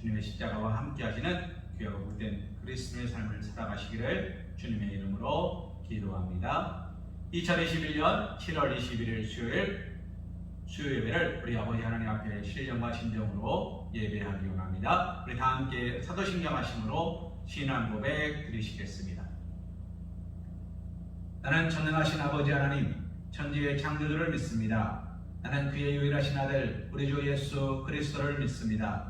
주님의 십자가와 함께 하시는 귀하고 복된 그리스도의 삶을 살아가시기를 주님의 이름으로 기도합니다. 2021년 7월 21일 수요일 수요 예배를 우리 아버지 하나님 앞에 신령과 진정으로 예배하기 원합니다. 우리 다 함께 사도신경 하심으로 신앙 고백 드리시겠습니다. 나는 전능하신 아버지 하나님 천지의 창조주를 믿습니다. 나는 그의 유일하신 아들 우리 주 예수 그리스도를 믿습니다.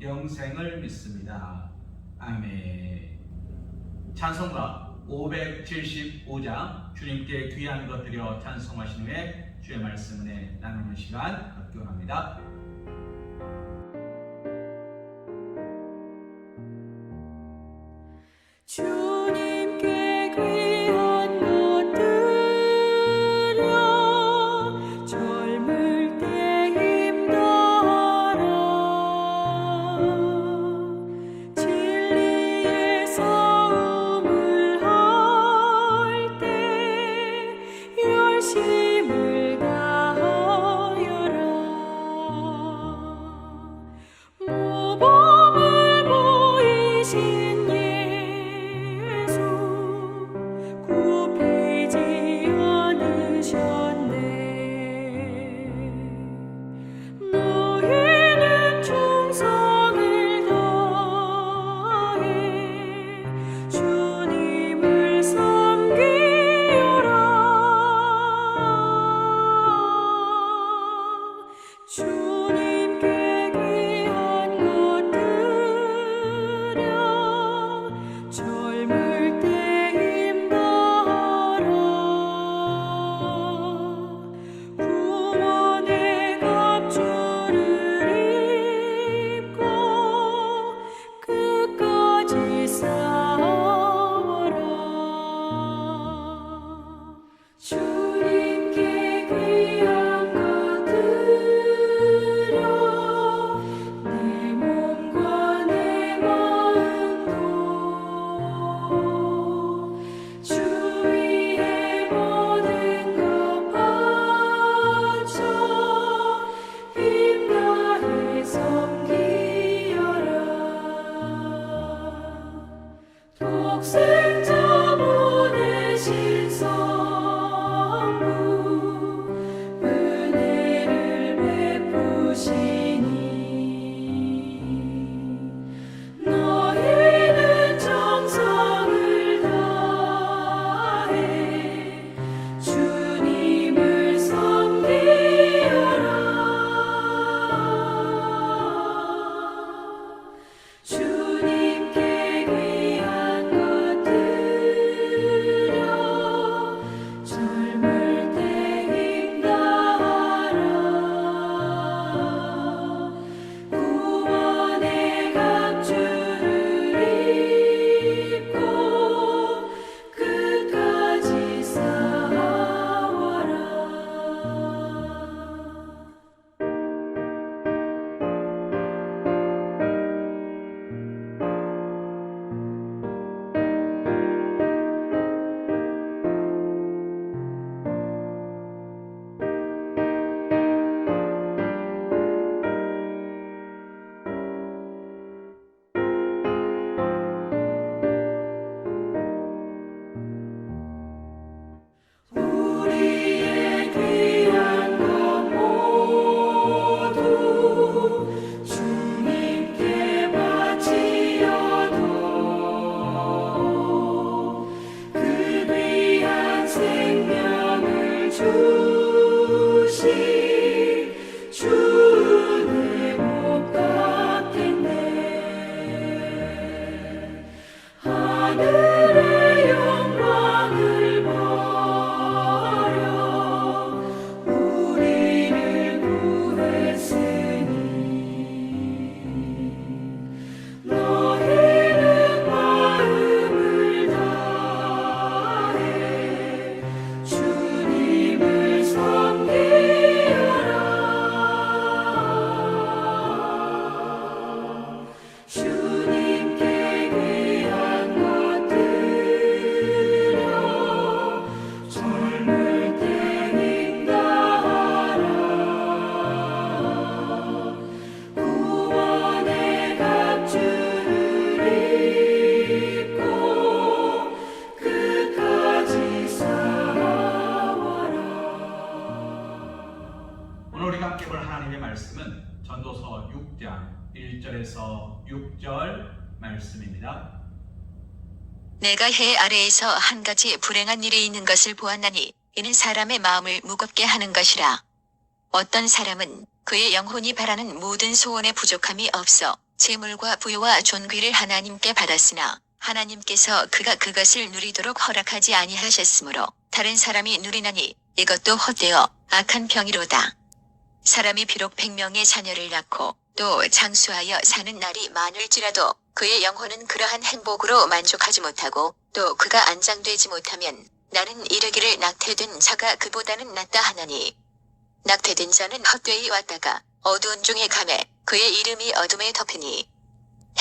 영생을 믿습니다. 아멘. 찬송가 575장 주님께 귀한 것 드려 찬송하신 후에 주의 말씀 은혜 나누는 시간 갖기 원합니다. See. 내가 해 아래에서 한 가지 불행한 일이 있는 것을 보았나니 이는 사람의 마음을 무겁게 하는 것이라. 어떤 사람은 그의 영혼이 바라는 모든 소원에 부족함이 없어 재물과 부유와 존귀를 하나님께 받았으나 하나님께서 그가 그것을 누리도록 허락하지 아니하셨으므로 다른 사람이 누리나니 이것도 헛되어 악한 병이로다. 사람이 비록 백명의 자녀를 낳고 또 장수하여 사는 날이 많을지라도 그의 영혼은 그러한 행복으로 만족하지 못하고 또 그가 안장되지 못하면 나는 이르기를 낙태된 자가 그보다는 낫다 하나니. 낙태된 자는 헛되이 왔다가 어두운 중에 감에 그의 이름이 어둠에 덮이니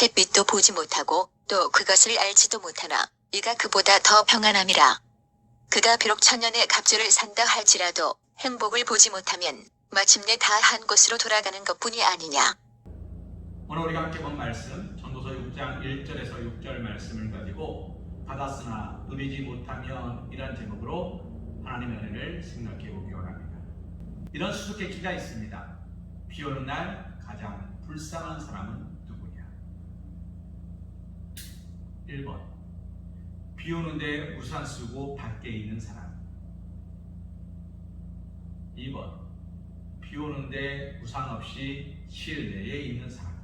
햇빛도 보지 못하고 또 그것을 알지도 못하나 이가 그보다 더 평안함이라. 그가 비록 천년의 갑주를 산다 할지라도 행복을 보지 못하면 마침내 다 한 곳으로 돌아가는 것뿐이 아니냐. 오늘 우리가 함께 본 말씀 전도서 6장 1절에서 6절 말씀을 가지고 받았으나 누리지 못하면 이란 제목으로 하나님의 은혜를 생각해 보기 원합니다. 이런 수수께끼가 있습니다. 비 오는 날 가장 불쌍한 사람은 누구냐? 1번 비 오는데 우산 쓰고 밖에 있는 사람 2번 비 오는데 우산 없이 실내에 있는 사람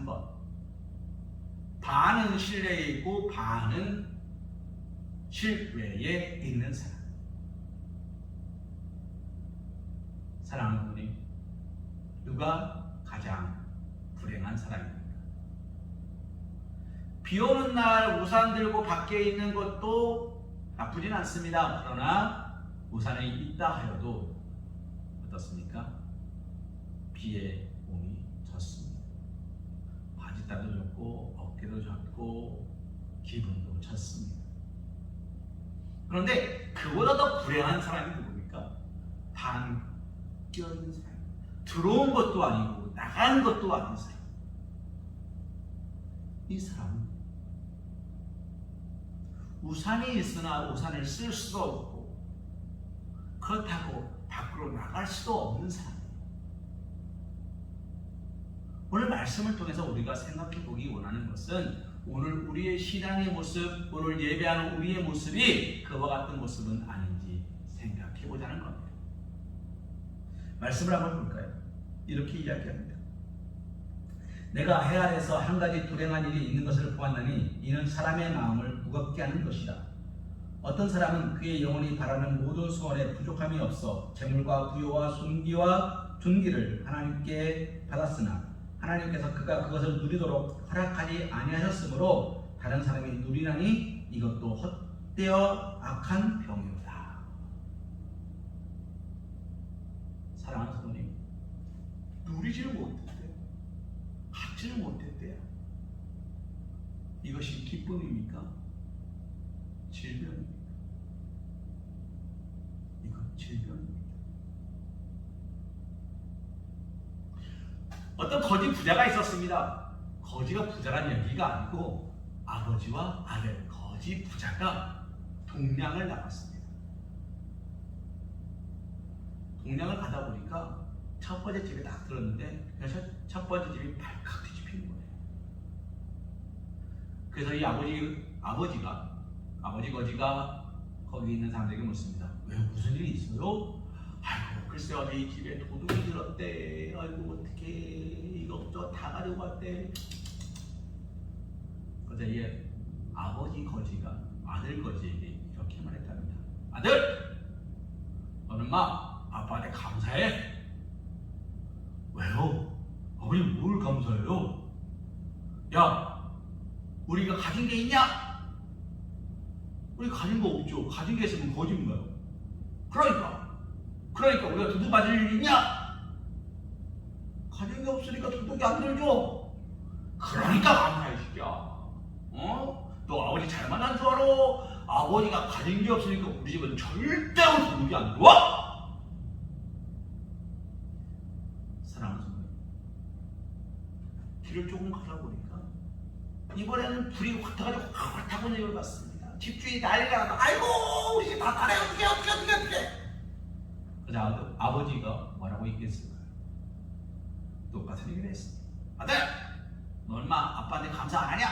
3번 반은 실내에 있고 반은 실외에 있는 사람 사랑하는 분이 누가 가장 불행한 사람입니까? 비 오는 날 우산 들고 밖에 있는 것도 나쁘진 않습니다. 그러나 우산이 있다 하여도 어떻습니까? 비에 몸이. 바지따도 젖고 어깨도 젖고 기분도 젖습니다. 그런데 그보다 더 불행한 사람이 누굽니까? 반 껴있는 사람. 들어온 것도 아니고 나간 것도 아닌 사람. 이 사람은 우산이 있으나 우산을 쓸 수가 없고 그렇다고 밖으로 나갈 수도 없는 사람이에요. 오늘 말씀을 통해서 우리가 생각해 보기 원하는 것은 오늘 우리의 신앙의 모습, 오늘 예배하는 우리의 모습이 그와 같은 모습은 아닌지 생각해 보자는 겁니다. 말씀을 한번 볼까요? 이렇게 이야기합니다. 내가 해 아래서 한 가지 불행한 일이 있는 것을 보았나니 이는 사람의 마음을 무겁게 하는 것이다. 어떤 사람은 그의 영혼이 바라는 모든 소원에 부족함이 없어 재물과 부여와 손기와 존귀를 하나님께 받았으나 하나님께서 그가 그것을 누리도록 허락하지 아니하셨으므로 다른 사람이 누리나니 이것도 헛되어 악한 병이로다. 사랑하는 성도님, 누리지를 못했대, 갖지를 못했대요. 이것이 기쁨입니까? 질병입니까? 이건 질병입니다. 어떤 거지 부자가 있었습니다. 거지가 부자란 얘기가 아니고 아버지와 아들 거지 부자가 동량을 나갔습니다. 동량을 가다 보니까 첫 번째 집에 딱 들었는데 그래서 첫 번째 집이 발칵 뒤집히는 거예요. 그래서 이 아버지 아버지가 아버지 거지가 거기 있는 사람들에게 묻습니다. 왜 무슨 일이 있어요? 글쎄요 이 집에 도둑이 들었대. 아이고 어떻게 이것저것 다 왔대. 그래서 이 아버지 거지가 아들 거지에게 이렇게 말했답니다. 아들, 너는 마 아빠한테 감사해. 왜요? 아버지 뭘 감사해요? 야, 우리가 가진 게 있냐? 우리 가진 거 없죠. 가진 게 있으면 거짓인가요? 그러니까, 그러니까 우리가 두둑 맞을 일 있냐? 가진 게 없으니까 도둑이 안 들죠. 그러니까 감사해 시켜. 어? 너 아버지 잘 만난 줄 알아? 아버지가 가진 게 없으니까 우리 집은 절대로 도둑이 안 들어와. 사랑하는 성도 길을 조금 가다 보니까 이번에는 불이 확 타가지고 확 타고 내려 갔습니다. 집주인이 난리가 나서 아이고 우리 집다 타네 어떻게 어떻게 어떻게 어떻게 그래서 아버- 아버지가 뭐라고 얘기했을까요? 똑같은 얘기를 했습니다. 아들, 너 얼마 아빠한테 감사 안 하냐?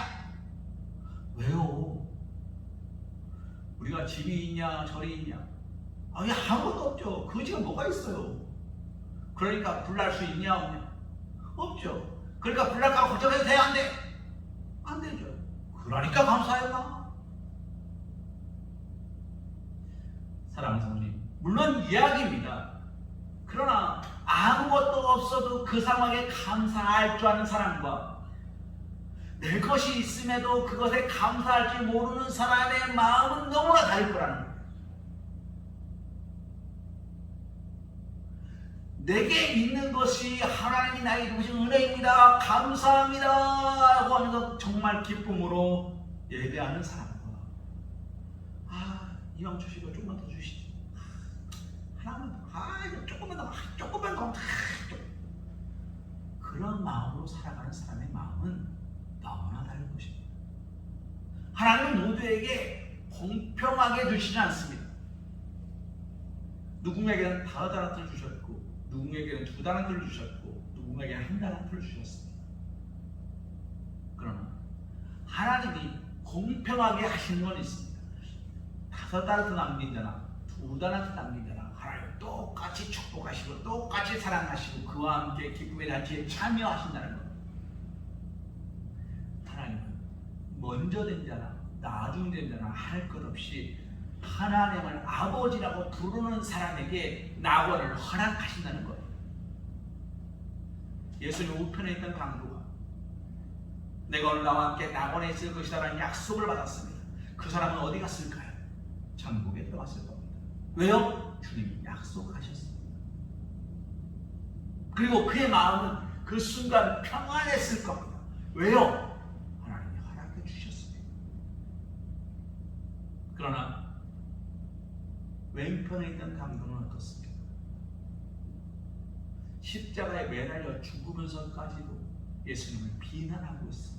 왜요? 우리가 집이 있냐, 절이 있냐? 아니 아무것도 없죠. 그 집에 뭐가 있어요? 그러니까 불날 수 있냐, 없냐? 없죠. 그러니까 불날까 걱정해도 돼, 안 돼? 안 되죠. 그러니까 감사해요. 사랑하는 성님, 물론 이야기입니다. 그러나 아무것도 없어도 그 상황에 감사할 줄 아는 사람과 내 것이 있음에도 그것에 감사할 줄 모르는 사람의 마음은 너무나 다를 거라는. 내게 있는 것이 하나님이 나에게 주신 은혜입니다. 감사합니다. 하고 하면서 정말 기쁨으로 예배하는 사람과 아, 이왕 주시고 조금만 더 주시죠. 더, 아, 이거 조금만 더, 아, 조금만 더. 아, 좀. 그런 마음으로 살아가는 사람의 마음은 너무나 다른 것입니다. 하나님은 모두에게 공평하게 주시지 않습니다. 누구에게는 다섯 달란트를 주셨고, 누구에게는 두 달란트를 주셨고, 누구에게는 한 달란트를 주셨습니다. 그러나 하나님이 공평하게 하시는 건 있습니다. 다섯 달란트 남긴 자나 두 달란트 남긴 똑같이 축복하시고 똑같이 사랑하시고 그와 함께 기쁨의 잔치에 참여하신다는 것. 하나님은 먼저 된 자나 나중 된 자나 할 것 없이 하나님을 아버지라고 부르는 사람에게 낙원을 허락하신다는 거예요. 예수님 우편에 있던 강도가 내가 오늘 나와 함께 낙원에 있을 것이라는 약속을 받았습니다. 그 사람은 어디 갔을까요? 천국에 들어갔을 겁니다. 왜요? 주님이 약속하셨습니다. 그리고 그의 마음은 그 순간 평안했을 겁니다. 왜요? 하나님이 허락해 주셨습니다. 그러나 왼편에 있던 강도는 어떻습니까? 십자가에 매달려 죽으면서까지도 예수님을 비난하고 있습니다.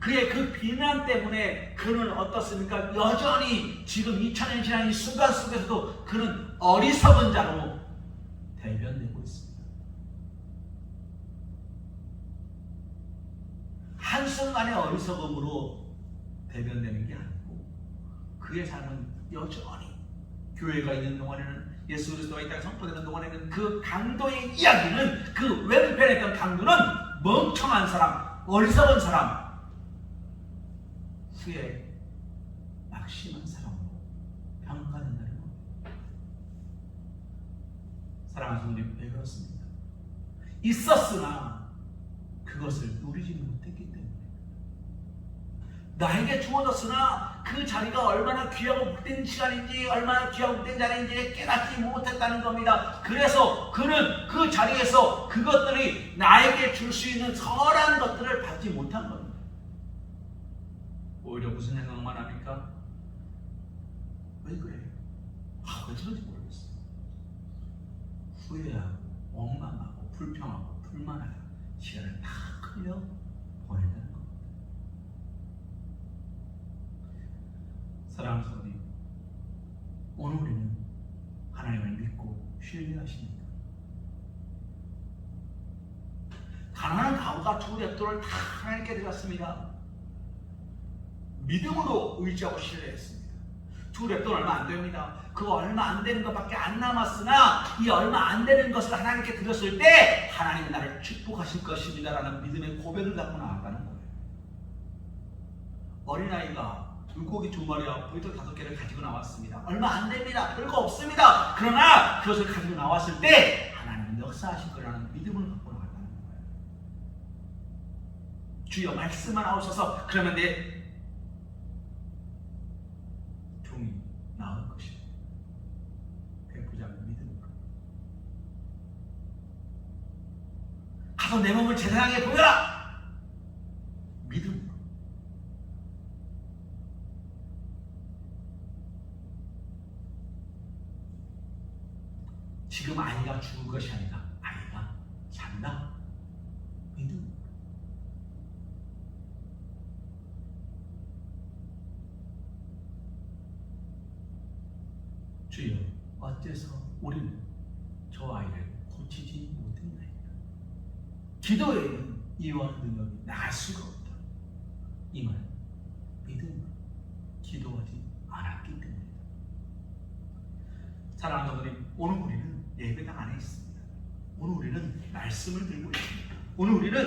그의 그 비난 때문에 그는 어떻습니까? 여전히 지금 2000년 지난 이 순간 속에서도 그는 어리석은 자로 대변되고 있습니다. 한순간의 어리석음으로 대변되는 게 아니고 그의 삶은 여전히 교회가 있는 동안에는 예수 그리스도가 이 땅에 선포되는 동안에는 그 강도의 이야기는 그 왼편에 있던 강도는 멍청한 사람, 어리석은 사람, 후에 낙심한 사람으로 평가된다는 겁니다. 사랑하는 성도님, 왜 그렇습니까? 있었으나 그것을 누리지 못했기 때문에 나에게 주어졌으나 그 자리가 얼마나 귀하고 복된 시간인지 얼마나 귀하고 복된 자리인지 깨닫지 못했다는 겁니다. 그래서 그는 그 자리에서 그것들이 나에게 줄 수 있는 선한 것들을 받지 못한 겁니다. 오히려 무슨 생각만 합니까? 왜 그래? 아, 왜 저런지 모르겠어. 후회하고, 원망하고, 불평하고, 불만하고, 시간을 다 흘려 보낸다는 겁니다. 사랑하는 성도님, 오늘 우리는 하나님을 믿고 신뢰하십니까? 가난한 가구가 두 랩돌을 다 하나님께 드렸습니다. 믿음으로 의지하고 신뢰했습니다. 두 랩돈 얼마 안 됩니다. 그 얼마 안 되는 것밖에 안 남았으나 이 얼마 안 되는 것을 하나님께 드렸을 때 하나님은 나를 축복하실 것입니다라는 믿음의 고백을 갖고 나왔다는 거예요. 어린아이가 물고기 두 마리와 보이터 다섯 개를 가지고 나왔습니다. 얼마 안 됩니다. 별거 없습니다. 그러나 그것을 가지고 나왔을 때 하나님은 역사하실 거라는 믿음을 갖고 나왔다는 거예요. 주여 말씀만 하옵소서 그러면 내 종이 나을 것이다. 베푸자는 믿음으로. 가서 내 몸을 제사장에 보여라. 믿음으로. 지금 아이가 죽을 것이 아니라 아이가 산다. 믿음. 주여, 어째서 우리는 저 아이를? 기도에는 이와 능력이 나을 수가 없다. 이 말, 믿음으로 기도하지 않았기 때문이다. 사랑하는 분들이 오늘 우리는 예배당 안에 있습니다. 오늘 우리는 말씀을 들고 있습니다. 오늘 우리는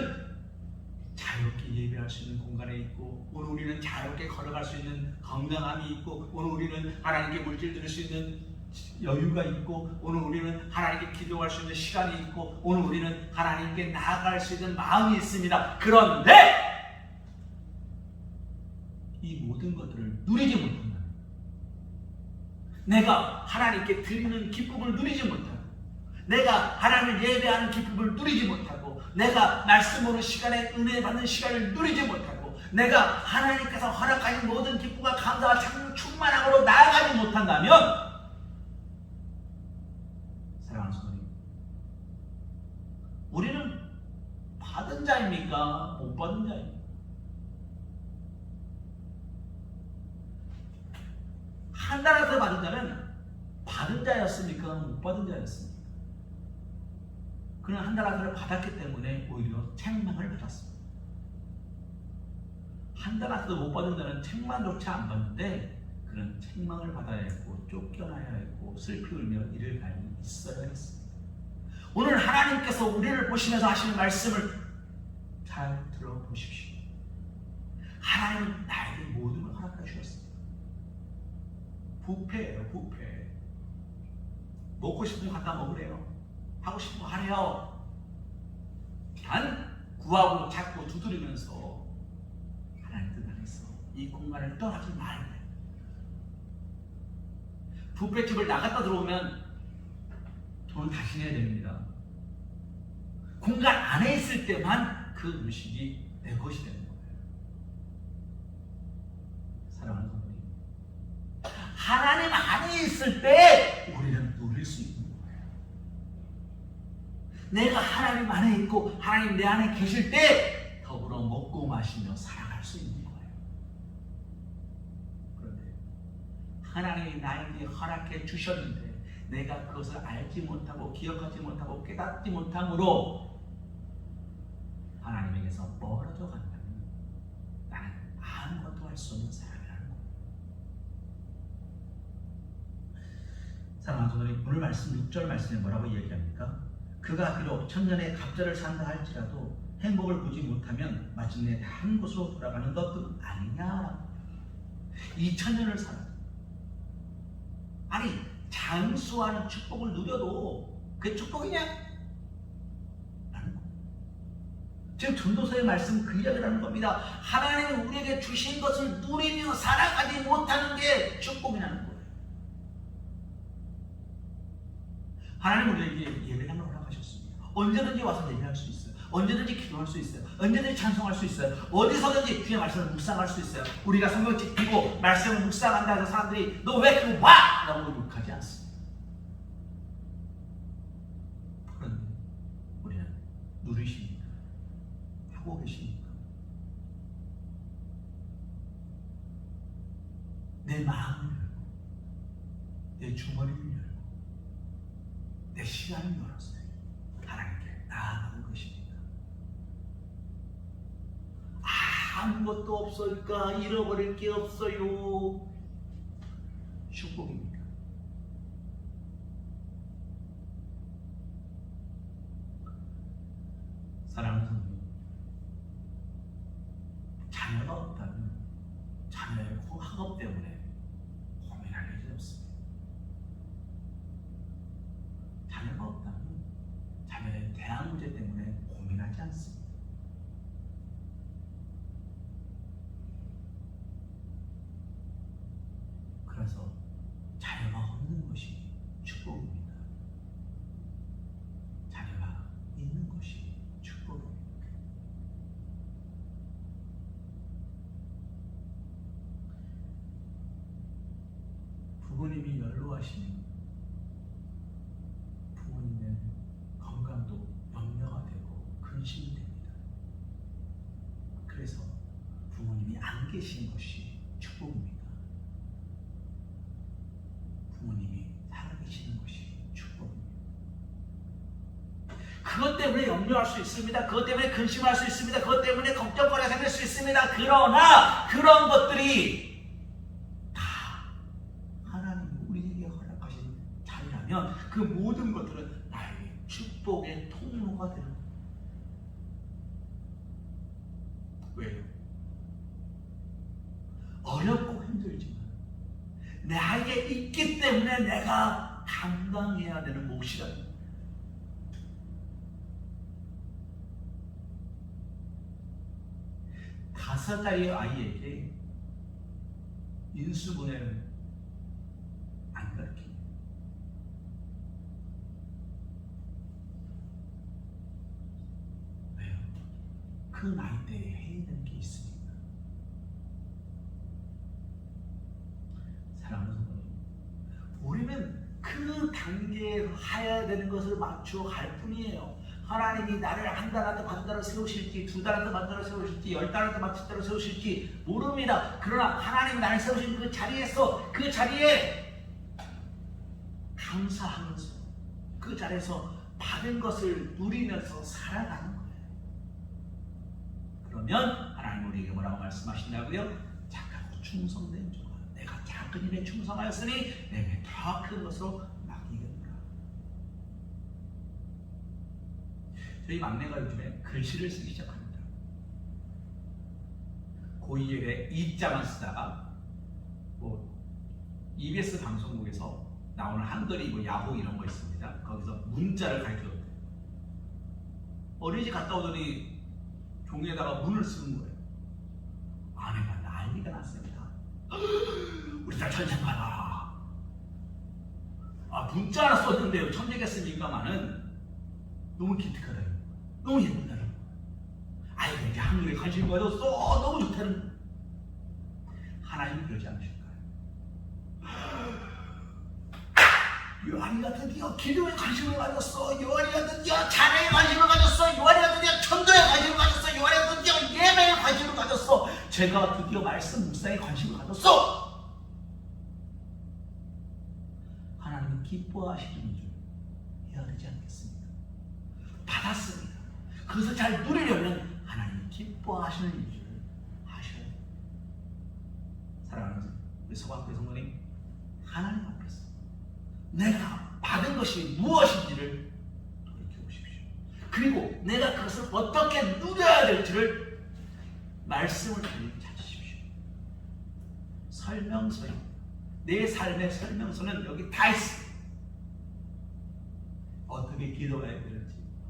자유롭게 예배할 수 있는 공간에 있고 오늘 우리는 자유롭게 걸어갈 수 있는 건강함이 있고 오늘 우리는 하나님께 물질 드릴 수 있는 여유가 있고 오늘 우리는 하나님께 기도할 수 있는 시간이 있고 오늘 우리는 하나님께 나아갈 수 있는 마음이 있습니다. 그런데 이 모든 것들을 누리지 못한다. 내가 하나님께 드리는 기쁨을 누리지 못하고 내가 하나님을 예배하는 기쁨을 누리지 못하고 내가 말씀 보는 시간에 은혜 받는 시간을 누리지 못하고 내가 하나님께서 허락하신 모든 기쁨과 감사와 참- 충만함으로 나아가지 못한다면 사랑하는 성도님 우리는 받은 자입니까? 못 받은 자입니까? 하나님께서 받은 자는 받은 자였습니까? 못 받은 자였습니까? 그는 한달아들을 받았기 때문에 오히려 책망을 받았습니다. 한달아들도 못 받은 자는 책망조차 안 받는데 그는 책망을 받아야 했고 쫓겨나야 했고 슬피 울며 이를 갈이 있어야 했습니다. 오늘 하나님께서 우리를 보시면서 하시는 말씀을 잘 들어보십시오. 하나님은 나에게 모든 걸 허락해 주셨습니다. 부패예요, 부패. 먹고 싶은 거 갖다 먹으래요. 하고 싶은 거 하래요. 단 구하고 찾고 두드리면서 하나님 뜻 안에서 이 공간을 떠나지 돼. 부패집을 나갔다 들어오면 돈 다시 내야 됩니다. 공간 안에 있을 때만 그 음식이 내 것이 되는 거예요. 사랑하는 성도님. 하나님 안에 있을 때 우리는 누릴 수 있는 거예요. 내가 하나님 안에 있고 하나님 내 안에 계실 때 더불어 먹고 마시며 살아갈 수 있는 거예요. 그런데 하나님이 나에게 허락해 주셨는데 내가 그것을 알지 못하고 기억하지 못하고 깨닫지 못함으로 하나님에게서 멀어져 간다면 나는 아무것도 할 수 없는 사람이라는 거예요. 사랑하는 성도님 오늘 말씀 6절 말씀에 뭐라고 이야기합니까? 그가 비록 천년의 갑절을 산다 할지라도 행복을 보지 못하면 마침내 다른 곳으로 돌아가는 것도 아니냐 이 천년을 살아 아니 장수하는 축복을 누려도 그게 축복이냐? 지금 전도서의 말씀 그 이야기를 하는 겁니다 하나님이 우리에게 주신 것을 누리며 살아가지 못하는 게 축복이라는 거예요 하나님 우리에게 예배당을 허락하셨습니다. 언제든지 와서 예배할 수 있어요. 언제든지 기도할 수 있어요. 언제든지 찬송할 수 있어요. 어디서든지 주의 말씀을 묵상할 수 있어요. 우리가 성경책 피고 말씀을 묵상한다 해서 사람들이 너 왜 그거 봐? 라고 욕하지 않습니다. 그런데 우리는 누리십니까? 하고 계십니까? 내 마음을 열고 내 주머니를 열고 내 시간을 열어서 하나님께 나아가는 것입니다. 아무것도 없으니까 잃어버릴 게 없어요. 축복입니까? 사랑하는 성도님, 자녀가 없다면 자녀의 학업 때문에 고민할 일이 없습니다. 자녀가 없다면 자녀의 대학 문제 때문에 고민하지 않습니다. 그래서 자녀가 없는 것이 축복입니다. 자녀가 있는 것이 축복입니다. 염려하시면 부모님의 건강도 염려가 되고 근심이 됩니다. 그래서 계신 것이 축복입니다. 부모님이 살아계시는 것이 축복입니다. 그것 때문에 염려할 수 있습니다. 그것 때문에 근심할 수 있습니다. 그것 때문에 걱정거리가 생길 수 있습니다. 그러나 그런 것들이 다 하나님이 우리에게 허락하신 자리라면 그 모든 것들은 나에게 축복의 통로가 되는 거예요. 왜요? 어렵고 힘들지만 나에게 있기 때문에 내가 감당해야 되는 몫이라는 거예요. 살의 아이에게 인수분해를 안 가르칩니다. 왜요? 그 나이 때에 해야 되는 게 있으니까. 사랑하는 성도님, 우리는 그 단계에 해야 되는 것을 맞추어 갈 뿐이에요. 하나님이 나를 한 달한테 만들어 세우실지, 두 달한테 만들어 세우실지, 열 달한테 만들어 세우실지 모릅니다. 그러나 하나님이 나를 세우신 그 자리에서, 그 자리에 감사하면서, 그 자리에서 받은 것을 누리면서 살아가는. 그러면 하나님 우리에게 뭐라고 말씀하시냐고요? 착하고 충성된 자가 내가 작은 일에 충성하였으니 내게 더 큰 것으로 맡기겠노라. 저희 막내가 요즘에 글씨를 쓰기 시작합니다. 고2에 이자만 쓰다가 뭐 EBS 방송국에서 나오는 한글이 뭐 야구 이런 거 있습니다. 거기서 문자를 가르쳐줬대요. 어린이집 갔다 오더니 종이에다가 문을 쓰는 거예요. 아내가 난리가 났습니다. 우리 딸 천재인가봐. 아 문자 하나 썼는데요. 천재겠습니까마는 너무 기특하다. 너무 예쁘다. 아이고 이제 한글에 관심 가졌어. 너무 좋다는. 하나님이 그러지 않으실까요? 요한이가 드디어 기도에 관심을 가졌어. 요한이가 드디어 자녀에 관심을 가졌어. 요한이가 드디어 천도에 관심을 가졌어. 요한이가 드디어 예배에 관심을 가졌어. 제가 드디어 말씀 묵상에 관심을 가졌어. 하나님이 기뻐하시는 줄 해야 되지 않겠습니까? 받았습니다. 그것을 잘 누리려면 하나님이 기뻐하시는 일을 하셔야 돼요. 사랑하는 우리 서방교 성도님, 하나님 앞에서 내가 받은 것이 무엇인지를 돌이켜 보십시오. 그리고 내가 그것을 어떻게 누려야 될지를 말씀을 통해 찾으십시오. 설명서에 내 삶의 설명서는 여기 다 있습니다. 어떻게 기도해야 되는지,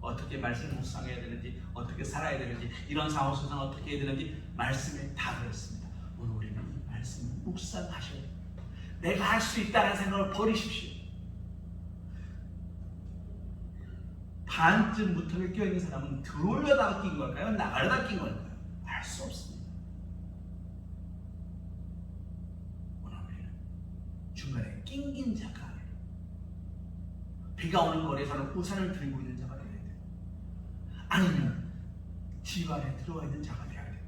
어떻게 말씀 묵상해야 되는지, 어떻게 살아야 되는지, 이런 상황 속에서 어떻게 해야 되는지 말씀에 다 들었습니다. 오늘 우리는 이 말씀을 묵상하셔야 됩니다. 내가 할 수 있다는 생각을 버리십시오. 반쯤부터 껴있는 사람은 들어올려다가 낀 걸까요? 나가려다 낀 걸까요? 알 수 없습니다. 오늘 우리는 중간에 낑긴 자가 아니라 비가 오는 거리에서는 우산을 들고 있는 자가 집 안에 들어와 있는 자가 되어야 돼요.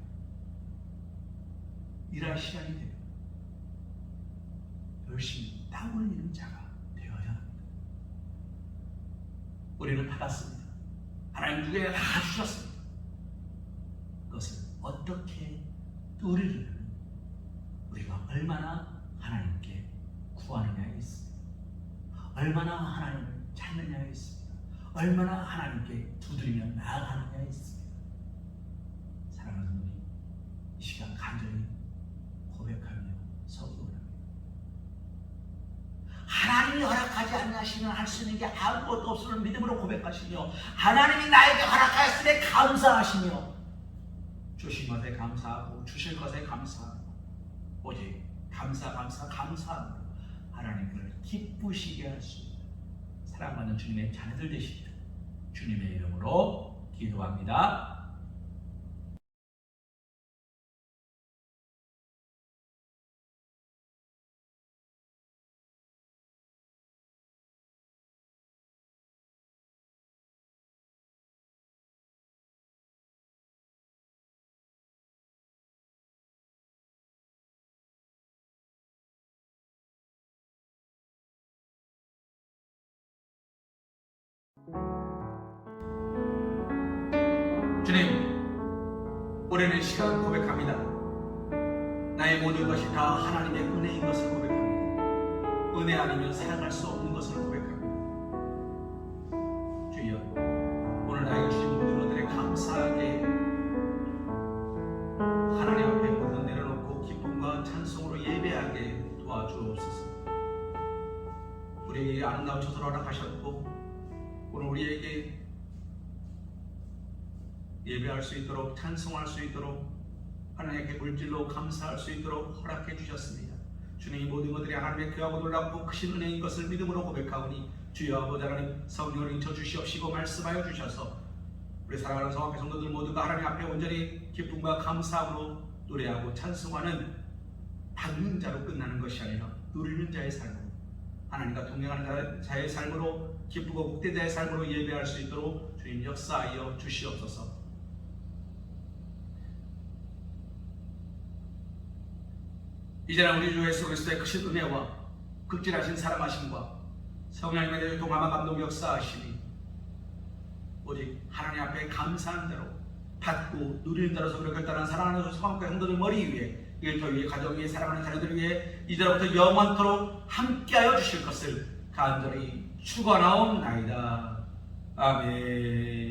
일할 시간이 되면 열심히 땀 흘리는 자가 되어야 합니다. 우리는 받았습니다. 하나님 누구에게 다 주셨습니다. 그것을 어떻게 누리려면 우리가 얼마나 하나님께 구하느냐에 있습니다. 얼마나 하나님을 찾느냐에 있습니다. 얼마나 하나님께 두드리며 나아가느냐에 있습니다. 사랑하는 성도님, 이 시 간 간절히 고백하며 서기 원합니다. 하나님이 허락하지 않으시면 할 수 있는 게 아무것도 없음을 믿음으로 고백하시며 하나님이 나에게 허락하였으니 감사하시며 주신 것에 감사하고 주실 것에 감사하고 오직 감사 감사 감사하고 하나님을 기쁘시게 할 수 있는 사랑받는 주님의 자녀들 되시기를 주님의 이름으로 기도합니다. 올해는 시간 고백합니다. 나의 모든 것이 다 하나님의 은혜인 것을 고백합니다. 은혜 아니면 사랑할 수 없는 것을 고백합니다. 주여, 오늘 나에게 주신 모든 것들에 감사하게 하나님 앞에 모든 내려놓고 기쁨과 찬송으로 예배하게 도와주옵소서. 우리에게 아름다운 처소를 허락하셨고 오늘 우리에게 수 있도록 찬송할 수 있도록 하나님께 물질로 감사할 수 있도록 허락해 주셨습니다. 주님이 모든 것들이 하나님의 귀하고 놀랍고 크신 은혜인 것을 믿음으로 고백하오니 주여 아버지 하나님 성령을 인쳐 주시옵시고 말씀하여 주셔서 우리 사랑하는 성악회 성도들 모두가 하나님 앞에 온전히 기쁨과 감사함으로 노래하고 찬송하는 받는 자로 끝나는 것이 아니라 누리는 자의 삶으로 하나님과 동행하는 자- 자의 삶으로 기쁘고 복된 자의 삶으로 예배할 수 있도록 주님 역사하여 주시옵소서. 이제는 우리 주 예수 그리스도의 크신 은혜와 극진하신 사랑하심과 성령님에 대해 동함한 감동 역사하시니 오직 하나님 앞에 감사한 자로 받고 누리는 자로서 그렇게 결단한 사랑하는 성학과 형들을 머리 위에 일터 위에 가정 위에 사랑하는 자녀들 위해 이제로부터 영원토록 함께하여 주실 것을 간절히 축원하옵나이다. 아멘.